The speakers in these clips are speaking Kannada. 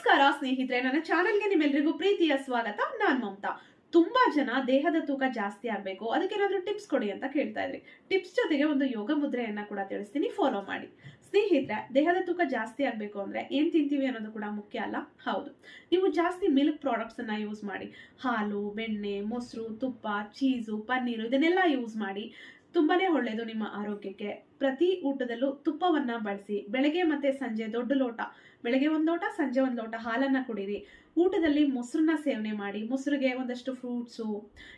ನಮಸ್ಕಾರ, ಸ್ನೇಹಿತರೆ. ನನ್ನ ಚಾನೆಲ್ಗೆ ನಿಮ್ಮೆಲ್ಲರಿಗೂ ಪ್ರೀತಿಯ ಸ್ವಾಗತ. ನಾನ್ ಮಮತಾ. ತುಂಬಾ ಜನ ದೇಹದ ತೂಕ ಜಾಸ್ತಿ ಆಗ್ಬೇಕು. ಅದಕ್ಕೆ ಏನಾದ್ರೂ ಟಿಪ್ಸ್ ಕೊಡಿ ಅಂತ ಕೇಳ್ತಾ ಇದ್ರಿ. ಟಿಪ್ಸ್ ಜೊತೆಗೆ ಒಂದು ಯೋಗ ಮುದ್ರೆಯನ್ನ ಕೂಡ ತಿಳಿಸ್ತೀನಿ. ಫಾಲೋ ಮಾಡಿ. ಸ್ನೇಹಿತರೆ, ದೇಹದ ತೂಕ ಜಾಸ್ತಿ ಆಗ್ಬೇಕು ಅಂದ್ರೆ ಏನ್ ತಿಂತೀವಿ ಅನ್ನೋದು ಕೂಡ ಮುಖ್ಯ ಅಲ್ಲ? ಹೌದು. ನೀವು ಜಾಸ್ತಿ ಮಿಲ್ಕ್ ಪ್ರಾಡಕ್ಟ್ಸ್ ಅನ್ನ ಯೂಸ್ ಮಾಡಿ. ಹಾಲು, ಬೆಣ್ಣೆ, ಮೊಸರು, ತುಪ್ಪ, ಚೀಸು, ಪನ್ನೀರು ಇದನ್ನೆಲ್ಲ ಯೂಸ್ ಮಾಡಿ. ತುಂಬಾನೇ ಒಳ್ಳೆಯದು ನಿಮ್ಮ ಆರೋಗ್ಯಕ್ಕೆ. ಪ್ರತಿ ಊಟದಲ್ಲೂ ತುಪ್ಪವನ್ನ ಬಳಸಿ. ಬೆಳಗ್ಗೆ ಮತ್ತೆ ಸಂಜೆ ದೊಡ್ಡ ಲೋಟ. ಬೆಳಗ್ಗೆ ಒಂದು ಲೋಟ, ಸಂಜೆ ಒಂದು ಲೋಟ ಹಾಲನ್ನ ಕುಡೀರಿ. ಊಟದಲ್ಲಿ ಮೊಸರನ್ನ ಸೇವನೆ ಮಾಡಿ. ಮೊಸರಿಗೆ ಒಂದಷ್ಟು ಫ್ರೂಟ್ಸು,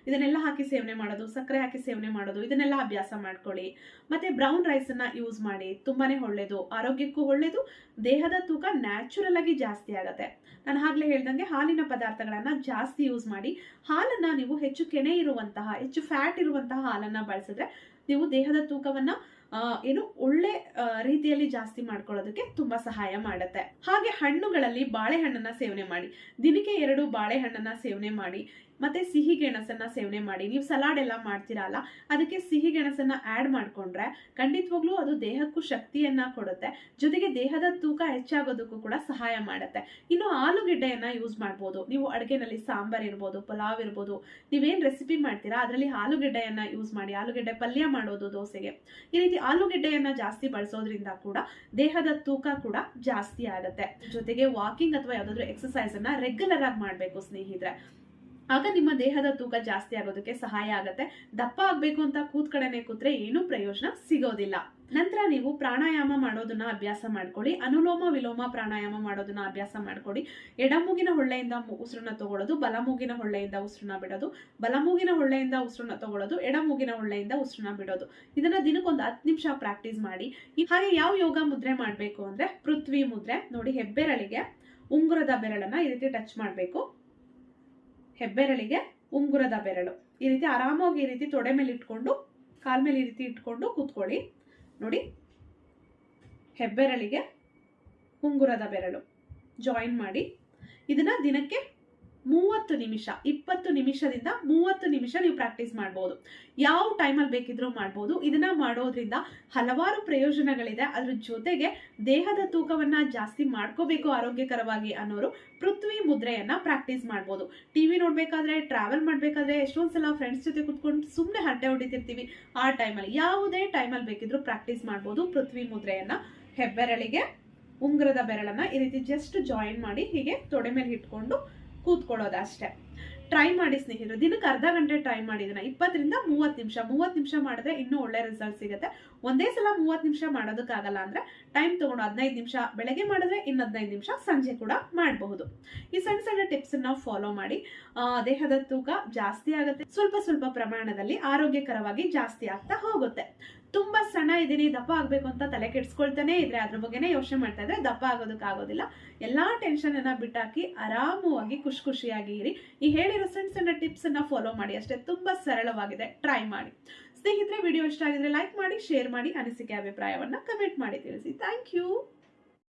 ಇದನ್ನೆಲ್ಲ ಹಾಕಿ ಸೇವನೆ ಮಾಡೋದು, ಸಕ್ಕರೆ ಹಾಕಿ ಸೇವನೆ ಮಾಡೋದು, ಇದನ್ನೆಲ್ಲ ಅಭ್ಯಾಸ ಮಾಡ್ಕೊಳ್ಳಿ. ಮತ್ತೆ ಬ್ರೌನ್ ರೈಸ್ ಅನ್ನ ಯೂಸ್ ಮಾಡಿ. ತುಂಬಾನೇ ಒಳ್ಳೇದು. ಆರೋಗ್ಯಕ್ಕೂ ಒಳ್ಳೇದು, ದೇಹದ ತೂಕ ನ್ಯಾಚುರಲ್ ಆಗಿ ಜಾಸ್ತಿ ಆಗತ್ತೆ. ನಾನು ಆಗ್ಲೇ ಹೇಳ್ದಂಗೆ ಹಾಲಿನ ಪದಾರ್ಥಗಳನ್ನ ಜಾಸ್ತಿ ಯೂಸ್ ಮಾಡಿ. ಹಾಲನ್ನ ನೀವು ಹೆಚ್ಚು ಕೆನೆ ಇರುವಂತಹ, ಹೆಚ್ಚು ಫ್ಯಾಟ್ ಇರುವಂತಹ ಹಾಲನ್ನ ಬಳಸಿದ್ರೆ ನೀವು ದೇಹದ ತೂಕವನ್ನ ಏನು ಒಳ್ಳೆ ರೀತಿಯಲ್ಲಿ ಜಾಸ್ತಿ ಮಾಡ್ಕೊಳ್ಳೋದಕ್ಕೆ ತುಂಬಾ ಸಹಾಯ ಮಾಡುತ್ತೆ. ಹಾಗೆ ಹಣ್ಣುಗಳಲ್ಲಿ ಬಾಳೆಹಣ್ಣನ್ನ ಸೇವನೆ ಮಾಡಿ. ದಿನಕ್ಕೆ ಎರಡು ಬಾಳೆಹಣ್ಣನ್ನ ಸೇವನೆ ಮಾಡಿ. ಮತ್ತೆ ಸಿಹಿ ಗೆಣಸನ್ನ ಸೇವನೆ ಮಾಡಿ. ನೀವು ಸಲಾಡ್ ಎಲ್ಲ ಮಾಡ್ತೀರಲ್ಲ ಅದಕ್ಕೆ ಸಿಹಿ ಗೆಣಸನ್ನ ಆಡ್ ಮಾಡ್ಕೊಂಡ್ರೆ ಖಂಡಿತವಾಗ್ಲೂ ಅದು ದೇಹಕ್ಕೂ ಶಕ್ತಿಯನ್ನ ಕೊಡುತ್ತೆ. ಜೊತೆಗೆ ದೇಹದ ತೂಕ ಹೆಚ್ಚಾಗೋದಕ್ಕೂ ಕೂಡ ಸಹಾಯ ಮಾಡುತ್ತೆ. ಇನ್ನು ಆಲೂಗೆಡ್ಡೆಯನ್ನ ಯೂಸ್ ಮಾಡ್ಬೋದು. ನೀವು ಅಡುಗೆನಲ್ಲಿ ಸಾಂಬಾರ್ ಇರ್ಬೋದು, ಪಲಾವ್ ಇರ್ಬೋದು, ನೀವೇನ್ ರೆಸಿಪಿ ಮಾಡ್ತೀರಾ, ಅದರಲ್ಲಿ ಆಲೂಗೆಡ್ಡೆಯನ್ನ ಯೂಸ್ ಮಾಡಿ. ಆಲೂಗೆಡ್ಡೆ ಪಲ್ಯ ಮಾಡೋದು ದೋಸೆಗೆ. ಈ ರೀತಿ ಆಲೂಗೆಡ್ಡೆಯನ್ನ ಜಾಸ್ತಿ ಬಳಸೋದ್ರಿಂದ ಕೂಡ ದೇಹದ ತೂಕ ಕೂಡ ಜಾಸ್ತಿ ಆಗುತ್ತೆ. ಜೊತೆಗೆ ವಾಕಿಂಗ್ ಅಥವಾ ಯಾವ್ದಾದ್ರು ಎಕ್ಸಸೈಸ್ ಅನ್ನ ರೆಗ್ಯುಲರ್ ಆಗಿ ಮಾಡಬೇಕು ಸ್ನೇಹಿತರೆ. ಆಗ ನಿಮ್ಮ ದೇಹದ ತೂಕ ಜಾಸ್ತಿ ಆಗೋದಕ್ಕೆ ಸಹಾಯ ಆಗುತ್ತೆ. ದಪ್ಪ ಆಗ್ಬೇಕು ಅಂತ ಕೂತ್ ಕಡೆನೆ ಕೂತ್ರೆ ಏನೂ ಪ್ರಯೋಜನ ಸಿಗೋದಿಲ್ಲ. ನಂತರ ನೀವು ಪ್ರಾಣಾಯಾಮ ಮಾಡೋದನ್ನ ಅಭ್ಯಾಸ ಮಾಡ್ಕೊಳ್ಳಿ. ಅನುಲೋಮ ವಿಲೋಮ ಪ್ರಾಣಾಯಾಮ ಮಾಡೋದನ್ನ ಅಭ್ಯಾಸ ಮಾಡ್ಕೊಳ್ಳಿ. ಎಡಮೂಗಿನ ಹೊಳ್ಳೆಯಿಂದ ಉಸಿರನ್ನ ತಗೊಳ್ಳೋದು, ಬಲಮೂಗಿನ ಹೊಳ್ಳೆಯಿಂದ ಉಸಿರನ್ನ ಬಿಡೋದು, ಬಲಮೂಗಿನ ಹೊಳ್ಳೆಯಿಂದ ಉಸಿರನ್ನ ತಗೊಳ್ಳೋದು, ಎಡಮೂಗಿನ ಹೊಳ್ಳೆಯಿಂದ ಉಸಿರನ್ನ ಬಿಡೋದು. ಇದನ್ನ ದಿನಕ್ಕೊಂದು ಹತ್ತು ನಿಮಿಷ ಪ್ರಾಕ್ಟೀಸ್ ಮಾಡಿ. ಹಾಗೆ ಯಾವ ಯೋಗ ಮುದ್ರೆ ಮಾಡಬೇಕು ಅಂದ್ರೆ ಪೃಥ್ವಿ ಮುದ್ರೆ. ನೋಡಿ ಹೆಬ್ಬೆರಳಿಗೆ ಉಂಗುರದ ಬೆರಳನ್ನ ಈ ರೀತಿ ಟಚ್ ಮಾಡಬೇಕು. ಹೆಬ್ಬೆರಳಿಗೆ ಉಂಗುರದ ಬೆರಳು. ಈ ರೀತಿ ಆರಾಮಾಗಿ ಈ ರೀತಿ ತೊಡೆ ಮೇಲೆ ಇಟ್ಕೊಂಡು, ಕಾಲ್ ಮೇಲೆ ಈ ರೀತಿ ಇಟ್ಕೊಂಡು ಕೂತ್ಕೊಳ್ಳಿ. ನೋಡಿ, ಹೆಬ್ಬೆರಳಿಗೆ ಉಂಗುರದ ಬೆರಳು. ಜಾಯಿನ್ ಮಾಡಿ. ಇದನ್ನ ದಿನಕ್ಕೆ ಮೂವತ್ತು ನಿಮಿಷ, ಇಪ್ಪತ್ತು ನಿಮಿಷದಿಂದ ಮೂವತ್ತು ನಿಮಿಷ ನೀವು ಪ್ರಾಕ್ಟೀಸ್ ಮಾಡ್ಬೋದು. ಯಾವ ಟೈಮಲ್ಲಿ ಬೇಕಿದ್ರೂ ಮಾಡ್ಬೋದು. ಇದನ್ನ ಮಾಡೋದ್ರಿಂದ ಹಲವಾರು ಪ್ರಯೋಜನಗಳಿದೆ. ಅದ್ರ ಜೊತೆಗೆ ದೇಹದ ತೂಕವನ್ನ ಜಾಸ್ತಿ ಮಾಡ್ಕೋಬೇಕು ಆರೋಗ್ಯಕರವಾಗಿ ಅನ್ನೋರು ಪೃಥ್ವಿ ಮುದ್ರೆಯನ್ನ ಪ್ರಾಕ್ಟೀಸ್ ಮಾಡ್ಬೋದು. ಟಿವಿ ನೋಡ್ಬೇಕಾದ್ರೆ ಟ್ರಾವೆಲ್ ಮಾಡಬೇಕಾದ್ರೆ ಎಷ್ಟೊಂದು ಸಲ ಫ್ರೆಂಡ್ಸ್ ಜೊತೆ ಕುತ್ಕೊಂಡು ಸುಮ್ಮನೆ ಹರಟೆ ಹೊಡಿತಿರ್ತೀವಿ. ಆ ಟೈಮಲ್ಲಿ ಯಾವುದೇ ಟೈಮಲ್ಲಿ ಬೇಕಿದ್ರೂ ಪ್ರಾಕ್ಟೀಸ್ ಮಾಡ್ಬೋದು. ಪೃಥ್ವಿ ಮುದ್ರೆಯನ್ನ ಹೆಬ್ಬೆರಳಿಗೆ, ಉಂಗುರದ ಬೆರಳನ್ನ ಈ ರೀತಿ ಜಸ್ಟ್ ಜಾಯಿನ್ ಮಾಡಿ ಹೀಗೆ ತೊಡೆ ಮೇಲೆ ಇಟ್ಕೊಂಡು ಕೂತ್ಕೊಳ್ಳೋದು ಅಷ್ಟೇ ಟ್ರೈ ಮಾಡಿ ಸ್ನೇಹಿತರು, ದಿನಕ್ಕೆ ಅರ್ಧ ಗಂಟೆ ಟ್ರೈ ಮಾಡಿದ್ರೆ ಇಪ್ಪತ್ತರಿಂದ ಮೂವತ್ತು ನಿಮಿಷ ಮೂವತ್ತು ನಿಮಿಷ ಮಾಡಿದ್ರೆ ಇನ್ನೂ ಒಳ್ಳೆ ರಿಸಲ್ಟ್ ಸಿಗುತ್ತೆ. ಒಂದೇ ಸಲ ಮೂವತ್ತು ನಿಮಿಷ ಮಾಡೋದಕ್ಕಾಗಲ್ಲ ಅಂದರೆ ಟೈಮ್ ತೊಗೊಂಡು ಹದಿನೈದು ನಿಮಿಷ, ಬೆಳಗ್ಗೆ ಮಾಡಿದ್ರೆ ಇನ್ನು ಹದಿನೈದು ನಿಮಿಷ, ಸಂಜೆ ಕೂಡ ಮಾಡಬಹುದು. ಈ ಸಣ್ಣ ಸಣ್ಣ ಟಿಪ್ಸ್ ನಾವು ಫಾಲೋ ಮಾಡಿ. ದೇಹದ ತೂಕ ಜಾಸ್ತಿ ಆಗುತ್ತೆ. ಸ್ವಲ್ಪ ಸ್ವಲ್ಪ ಪ್ರಮಾಣದಲ್ಲಿ ಆರೋಗ್ಯಕರವಾಗಿ ಜಾಸ್ತಿ ಆಗ್ತಾ ಹೋಗುತ್ತೆ. ತುಂಬಾ ಇದೀನಿ ದಪ್ಪ ಆಗಬೇಕು ಅಂತ ತಲೆ ಕೆಡ್ಸ್ಕೊಳ್ತಾನೆ ಇದ್ರೆ ಅದ್ರ ಬಗ್ಗೆನೇ ಯೋಚನೆ ಮಾಡ್ತಾ ಇದ್ರೆ ದಪ್ಪ ಆಗೋದಕ್ಕಾಗೋದಿಲ್ಲ ಎಲ್ಲ ಟೆನ್ಷನ್ ಅನ್ನ ಬಿಟ್ಟಾಕಿ ಆರಾಮವಾಗಿ ಖುಷಿ ಖುಷಿಯಾಗಿ ಇರಿ. ಈ ಹೇಳಿರೋ ಸಣ್ಣ ಸಣ್ಣ ಟಿಪ್ಸ್ ಅನ್ನ ಫಾಲೋ ಮಾಡಿ, ಅಷ್ಟೇ ತುಂಬಾ ಸರಳವಾಗಿದೆ. ಟ್ರೈ ಮಾಡಿ. ಸ್ನೇಹಿತರೆ ವಿಡಿಯೋ ಇಷ್ಟ ಆಗಿದ್ರೆ ಲೈಕ್ ಮಾಡಿ ಶೇರ್ ಮಾಡಿ, ಅನಿಸಿಕೆ ಅಭಿಪ್ರಾಯವನ್ನ ಕಮೆಂಟ್ ಮಾಡಿ ತಿಳಿಸಿ. Thank you